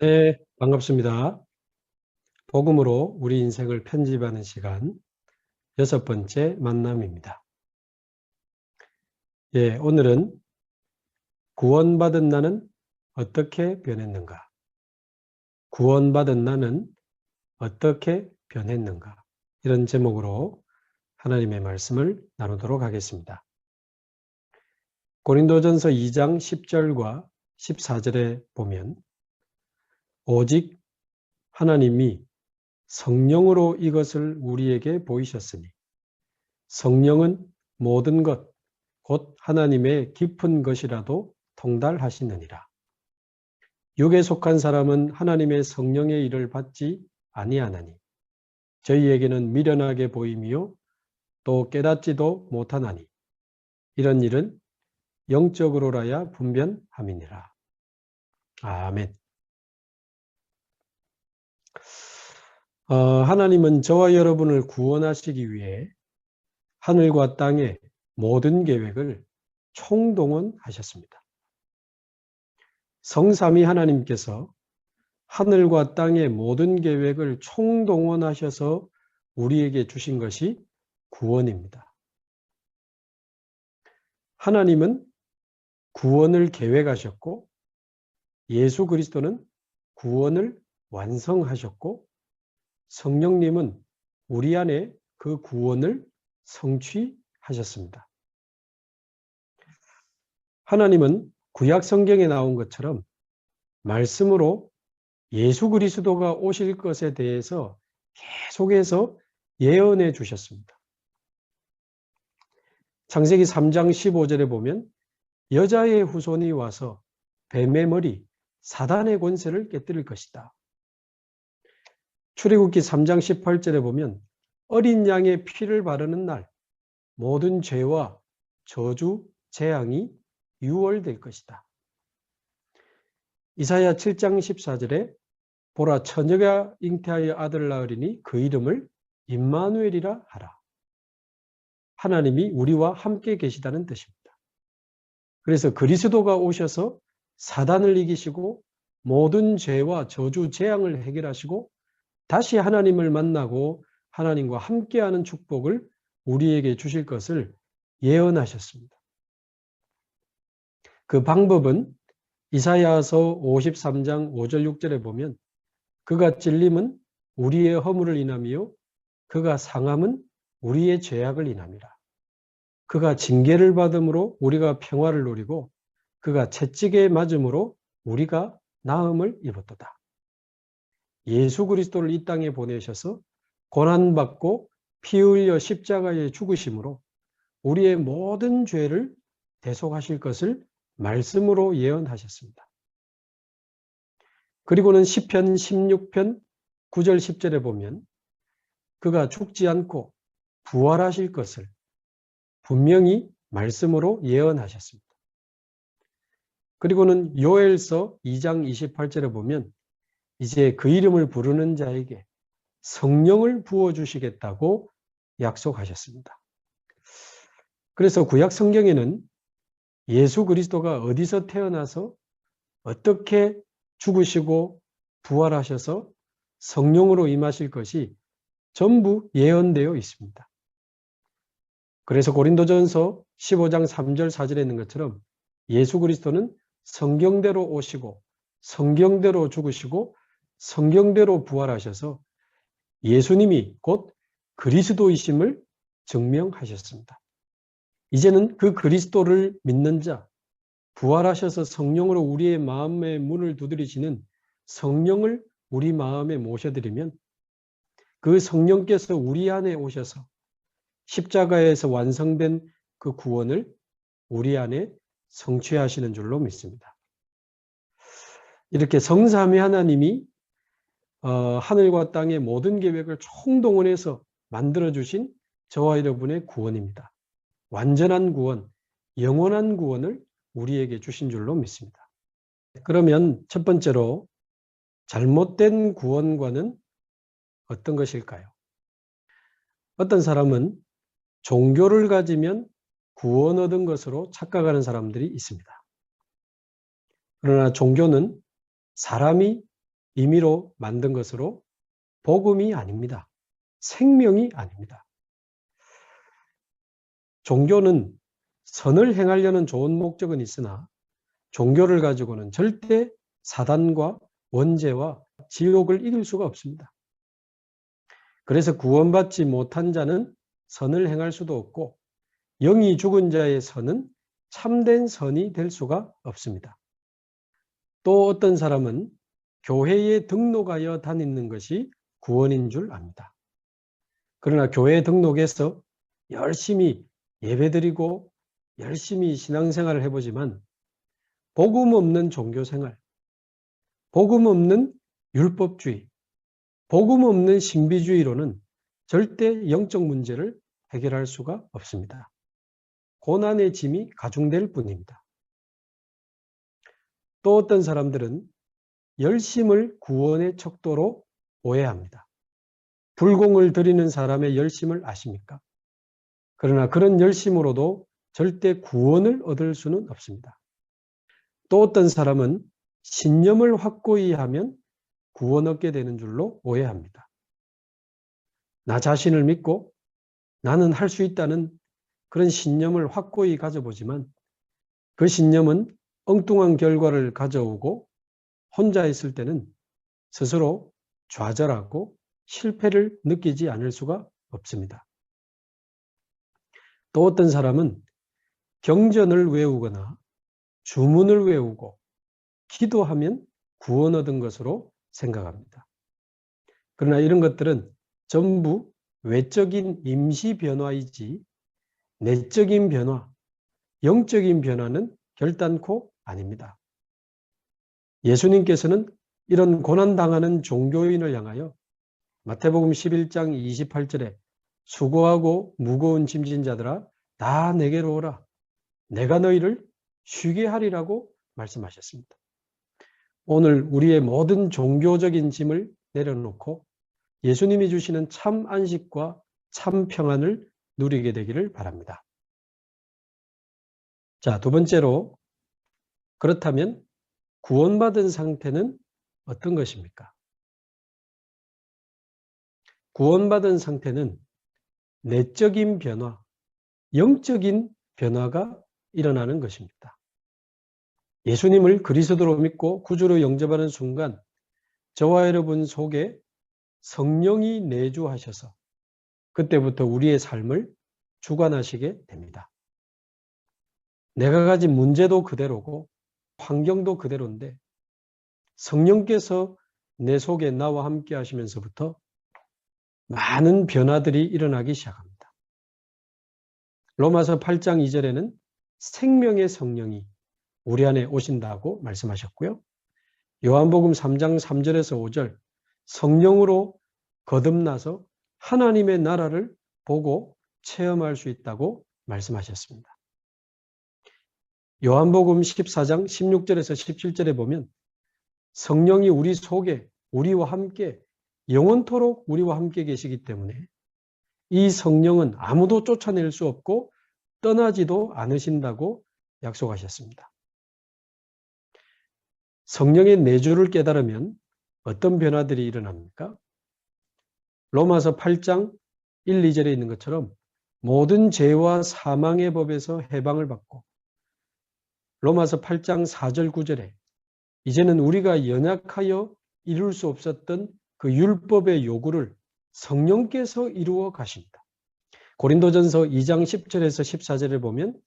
네, 반갑습니다. 복음으로 우리 인생을 편집하는 시간 여섯 번째 만남입니다. 예, 오늘은 구원받은 나는 어떻게 변했는가? 구원받은 나는 어떻게 변했는가? 이런 제목으로 하나님의 말씀을 나누도록 하겠습니다. 고린도전서 2장 10절과 14절에 보면 오직 하나님이 성령으로 이것을 우리에게 보이셨으니 성령은 모든 것, 곧 하나님의 깊은 것이라도 통달하시느니라. 육에 속한 사람은 하나님의 성령의 일을 받지 아니하나니 저희에게는 미련하게 보이며 또 깨닫지도 못하나니 이런 일은 영적으로라야 분변함이니라. 아멘. 어, 하나님은 저와 여러분을 구원하시기 위해 하늘과 땅의 모든 계획을 총동원하셨습니다. 성삼위 하나님께서 하늘과 땅의 모든 계획을 총동원하셔서 우리에게 주신 것이 구원입니다. 하나님은 구원을 계획하셨고 예수 그리스도는 구원을 완성하셨고 성령님은 우리 안에 그 구원을 성취하셨습니다. 하나님은 구약 성경에 나온 것처럼 말씀으로 예수 그리스도가 오실 것에 대해서 계속해서 예언해 주셨습니다. 창세기 3장 15절에 보면 여자의 후손이 와서 뱀의 머리, 사단의 권세를 깨뜨릴 것이다. 출애굽기 3장 18절에 보면 어린 양의 피를 바르는 날 모든 죄와 저주, 재앙이 유월될 것이다. 이사야 7장 14절에 보라 처녀가 잉태하여 아들 낳으리니 그 이름을 임마누엘이라 하라. 하나님이 우리와 함께 계시다는 뜻입니다. 그래서 그리스도가 오셔서 사단을 이기시고 모든 죄와 저주, 재앙을 해결하시고 다시 하나님을 만나고 하나님과 함께하는 축복을 우리에게 주실 것을 예언하셨습니다. 그 방법은 이사야서 53장 5절 6절에 보면 그가 찔림은 우리의 허물을 인하며 그가 상함은 우리의 죄악을 인함이라. 그가 징계를 받음으로 우리가 평화를 누리고 그가 채찍에 맞음으로 우리가 나음을 입었도다. 예수 그리스도를 이 땅에 보내셔서 고난받고 피 흘려 십자가에 죽으심으로 우리의 모든 죄를 대속하실 것을 말씀으로 예언하셨습니다. 그리고는 시편 16편 9절 10절에 보면 그가 죽지 않고 부활하실 것을 분명히 말씀으로 예언하셨습니다. 그리고는 요엘서 2장 28절에 보면 이제 그 이름을 부르는 자에게 성령을 부어주시겠다고 약속하셨습니다. 그래서 구약 성경에는 예수 그리스도가 어디서 태어나서 어떻게 죽으시고 부활하셔서 성령으로 임하실 것이 전부 예언되어 있습니다. 그래서 고린도전서 15장 3절 4절에 있는 것처럼 예수 그리스도는 성경대로 오시고 성경대로 죽으시고 성경대로 부활하셔서 예수님이 곧 그리스도이심을 증명하셨습니다. 이제는 그 그리스도를 믿는 자, 부활하셔서 성령으로 우리의 마음의 문을 두드리시는 성령을 우리 마음에 모셔드리면 그 성령께서 우리 안에 오셔서 십자가에서 완성된 그 구원을 우리 안에 성취하시는 줄로 믿습니다. 이렇게 성삼위 하나님이 어, 하늘과 땅의 모든 계획을 총동원해서 만들어주신 저와 여러분의 구원입니다. 완전한 구원, 영원한 구원을 우리에게 주신 줄로 믿습니다. 그러면 첫 번째로 잘못된 구원과는 어떤 것일까요? 어떤 사람은 종교를 가지면 구원 얻은 것으로 착각하는 사람들이 있습니다. 그러나 종교는 사람이 임의로 만든 것으로 복음이 아닙니다. 생명이 아닙니다. 종교는 선을 행하려는 좋은 목적은 있으나 종교를 가지고는 절대 사단과 원죄와 지옥을 이길 수가 없습니다. 그래서 구원받지 못한 자는 선을 행할 수도 없고 영이 죽은 자의 선은 참된 선이 될 수가 없습니다. 또 어떤 사람은 교회에 등록하여 다니는 것이 구원인 줄 압니다. 그러나 교회 등록해서 열심히 예배드리고 열심히 신앙생활을 해보지만 복음 없는 종교생활, 복음 없는 율법주의, 복음 없는 신비주의로는 절대 영적 문제를 해결할 수가 없습니다. 고난의 짐이 가중될 뿐입니다. 또 어떤 사람들은 열심을 구원의 척도로 오해합니다. 불공을 드리는 사람의 열심을 아십니까? 그러나 그런 열심으로도 절대 구원을 얻을 수는 없습니다. 또 어떤 사람은 신념을 확고히 하면 구원 얻게 되는 줄로 오해합니다. 나 자신을 믿고 나는 할 수 있다는 그런 신념을 확고히 가져보지만 그 신념은 엉뚱한 결과를 가져오고 혼자 있을 때는 스스로 좌절하고 실패를 느끼지 않을 수가 없습니다. 또 어떤 사람은 경전을 외우거나 주문을 외우고 기도하면 구원 얻은 것으로 생각합니다. 그러나 이런 것들은 전부 외적인 임시 변화이지 내적인 변화, 영적인 변화는 결단코 아닙니다. 예수님께서는 이런 고난당하는 종교인을 향하여 마태복음 11장 28절에 수고하고 무거운 짐진 자들아 다 내게로 오라. 내가 너희를 쉬게 하리라고 말씀하셨습니다. 오늘 우리의 모든 종교적인 짐을 내려놓고 예수님이 주시는 참 안식과 참 평안을 누리게 되기를 바랍니다. 자, 두 번째로 그렇다면 구원받은 상태는 어떤 것입니까? 구원받은 상태는 내적인 변화, 영적인 변화가 일어나는 것입니다. 예수님을 그리스도로 믿고 구주로 영접하는 순간 저와 여러분 속에 성령이 내주하셔서 그때부터 우리의 삶을 주관하시게 됩니다. 내가 가진 문제도 그대로고 환경도 그대로인데 성령께서 내 속에 나와 함께 하시면서부터 많은 변화들이 일어나기 시작합니다. 로마서 8장 2절에는 생명의 성령이 우리 안에 오신다고 말씀하셨고요. 요한복음 3장 3절에서 5절 성령으로 거듭나서 하나님의 나라를 보고 체험할 수 있다고 말씀하셨습니다. 요한복음 14장 16절에서 17절에 보면 성령이 우리 속에 우리와 함께 영원토록 우리와 함께 계시기 때문에 이 성령은 아무도 쫓아낼 수 없고 떠나지도 않으신다고 약속하셨습니다. 성령의 내주를 깨달으면 어떤 변화들이 일어납니까? 로마서 8장 1, 2절에 있는 것처럼 모든 죄와 사망의 법에서 해방을 받고 로마서 8장 4절 9절에 이제는 우리가 연약하여 이룰 수 없었던 그 율법의 요구를 성령께서 이루어 가십니다. 고린도전서 2장 10절에서 14절에 보면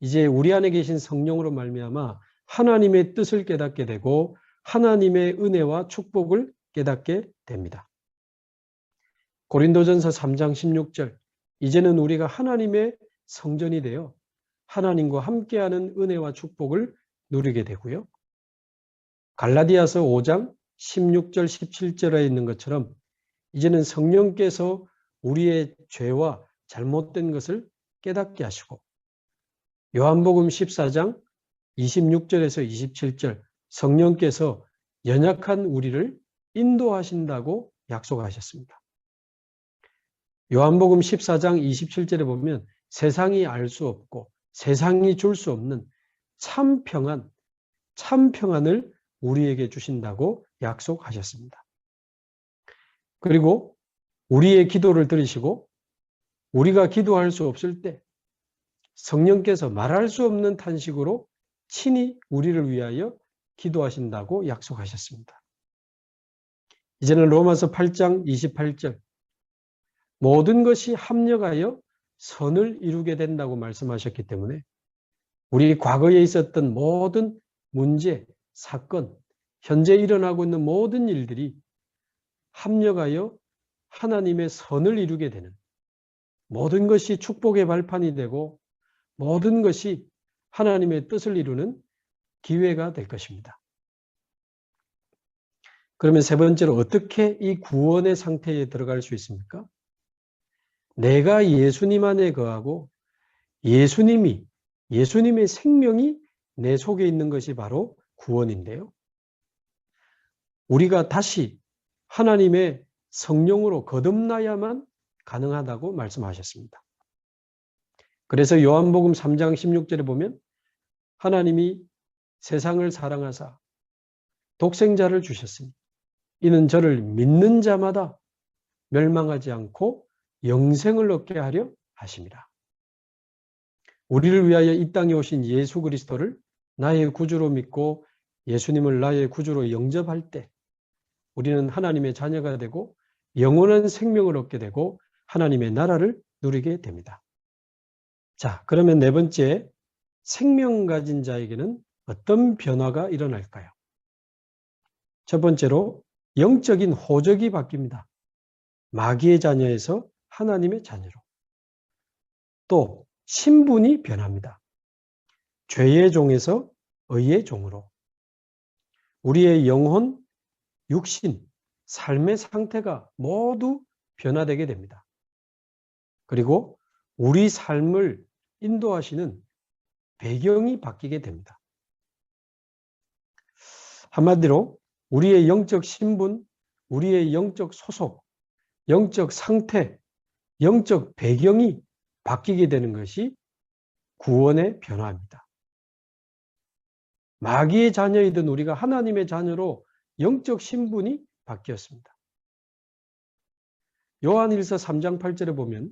이제 우리 안에 계신 성령으로 말미암아 하나님의 뜻을 깨닫게 되고 하나님의 은혜와 축복을 깨닫게 됩니다. 고린도전서 3장 16절 이제는 우리가 하나님의 성전이 되어 하나님과 함께하는 은혜와 축복을 누리게 되고요. 갈라디아서 5장 16절 17절에 있는 것처럼 이제는 성령께서 우리의 죄와 잘못된 것을 깨닫게 하시고 요한복음 14장 26절에서 27절 성령께서 연약한 우리를 인도하신다고 약속하셨습니다. 요한복음 14장 27절에 보면 세상이 알 수 없고 세상이 줄 수 없는 참 평안, 참 평안을 우리에게 주신다고 약속하셨습니다. 그리고 우리의 기도를 들으시고 우리가 기도할 수 없을 때 성령께서 말할 수 없는 탄식으로 친히 우리를 위하여 기도하신다고 약속하셨습니다. 이제는 로마서 8장 28절 모든 것이 합력하여 선을 이루게 된다고 말씀하셨기 때문에 우리 과거에 있었던 모든 문제, 사건, 현재 일어나고 있는 모든 일들이 합력하여 하나님의 선을 이루게 되는 모든 것이 축복의 발판이 되고 모든 것이 하나님의 뜻을 이루는 기회가 될 것입니다. 그러면 세 번째로 어떻게 이 구원의 상태에 들어갈 수 있습니까? 내가 예수님 안에 거하고 예수님이 예수님의 생명이 내 속에 있는 것이 바로 구원인데요. 우리가 다시 하나님의 성령으로 거듭나야만 가능하다고 말씀하셨습니다. 그래서 요한복음 3장 16절에 보면 하나님이 세상을 사랑하사 독생자를 주셨으니 이는 저를 믿는 자마다 멸망하지 않고 영생을 얻게 하려 하심이라. 우리를 위하여 이 땅에 오신 예수 그리스도를 나의 구주로 믿고 예수님을 나의 구주로 영접할 때 우리는 하나님의 자녀가 되고 영원한 생명을 얻게 되고 하나님의 나라를 누리게 됩니다. 자, 그러면 네 번째, 생명 가진 자에게는 어떤 변화가 일어날까요? 첫 번째로 영적인 호적이 바뀝니다. 마귀의 자녀에서 하나님의 자녀로. 또 신분이 변합니다. 죄의 종에서 의의 종으로. 우리의 영혼, 육신, 삶의 상태가 모두 변화되게 됩니다. 그리고 우리 삶을 인도하시는 배경이 바뀌게 됩니다. 한마디로 우리의 영적 신분, 우리의 영적 소속, 영적 상태, 영적 배경이 바뀌게 되는 것이 구원의 변화입니다. 마귀의 자녀이든 우리가 하나님의 자녀로 영적 신분이 바뀌었습니다. 요한일서 3장 8절에 보면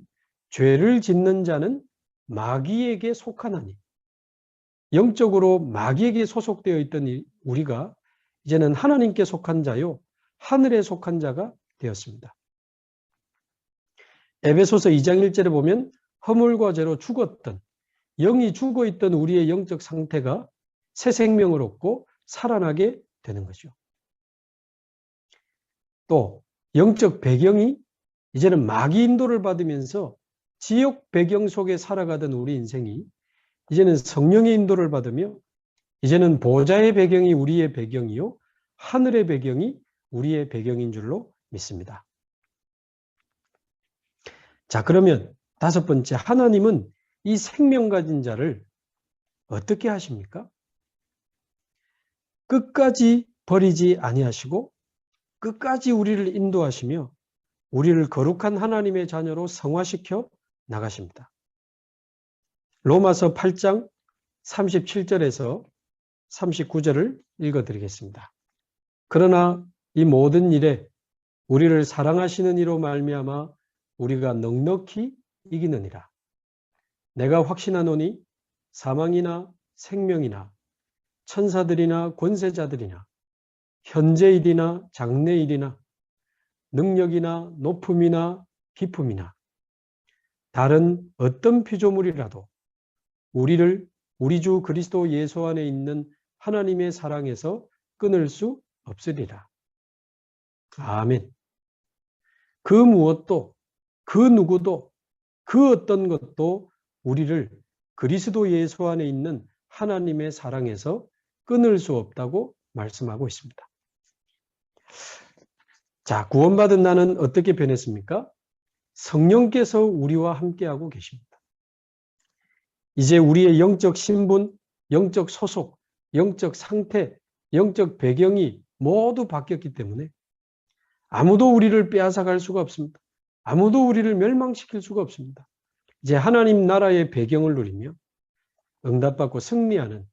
죄를 짓는 자는 마귀에게 속하나니 영적으로 마귀에게 소속되어 있던 우리가 이제는 하나님께 속한 자요 하늘에 속한 자가 되었습니다. 에베소서 2장 1절에 보면 허물과 죄로 죽었던 영이 죽어 있던 우리의 영적 상태가 새 생명을 얻고 살아나게 되는 거죠. 또 영적 배경이 이제는 마귀 인도를 받으면서 지옥 배경 속에 살아가던 우리 인생이 이제는 성령의 인도를 받으며 이제는 보좌의 배경이 우리의 배경이요 하늘의 배경이 우리의 배경인 줄로 믿습니다. 자 그러면 다섯 번째 하나님은 이 생명 가진 자를 어떻게 하십니까? 끝까지 버리지 아니하시고 끝까지 우리를 인도하시며 우리를 거룩한 하나님의 자녀로 성화시켜 나가십니다. 로마서 8장 37절에서 39절을 읽어드리겠습니다. 그러나 이 모든 일에 우리를 사랑하시는 이로 말미암아 우리가 넉넉히 이기느니라. 내가 확신하노니 사망이나 생명이나 천사들이나 권세자들이나 현재일이나 장래일이나 능력이나 높음이나 기품이나 다른 어떤 피조물이라도 우리를 우리 주 그리스도 예수 안에 있는 하나님의 사랑에서 끊을 수 없으리라. 아멘. 그 무엇도 그 누구도 그 어떤 것도 우리를 그리스도 예수 안에 있는 하나님의 사랑에서 끊을 수 없다고 말씀하고 있습니다. 자, 구원받은 나는 어떻게 변했습니까? 성령께서 우리와 함께하고 계십니다. 이제 우리의 영적 신분, 영적 소속, 영적 상태, 영적 배경이 모두 바뀌었기 때문에 아무도 우리를 빼앗아갈 수가 없습니다. 아무도 우리를 멸망시킬 수가 없습니다. 이제 하나님 나라의 배경을 누리며 응답받고 승리하는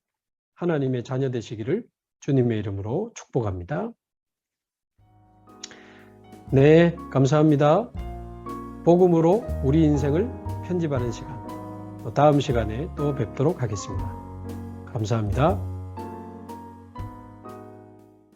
하나님의 자녀 되시기를 주님의 이름으로 축복합니다. 네, 감사합니다. 복음으로 우리 인생을 편집하는 시간. 다음 시간에 또 뵙도록 하겠습니다. 감사합니다.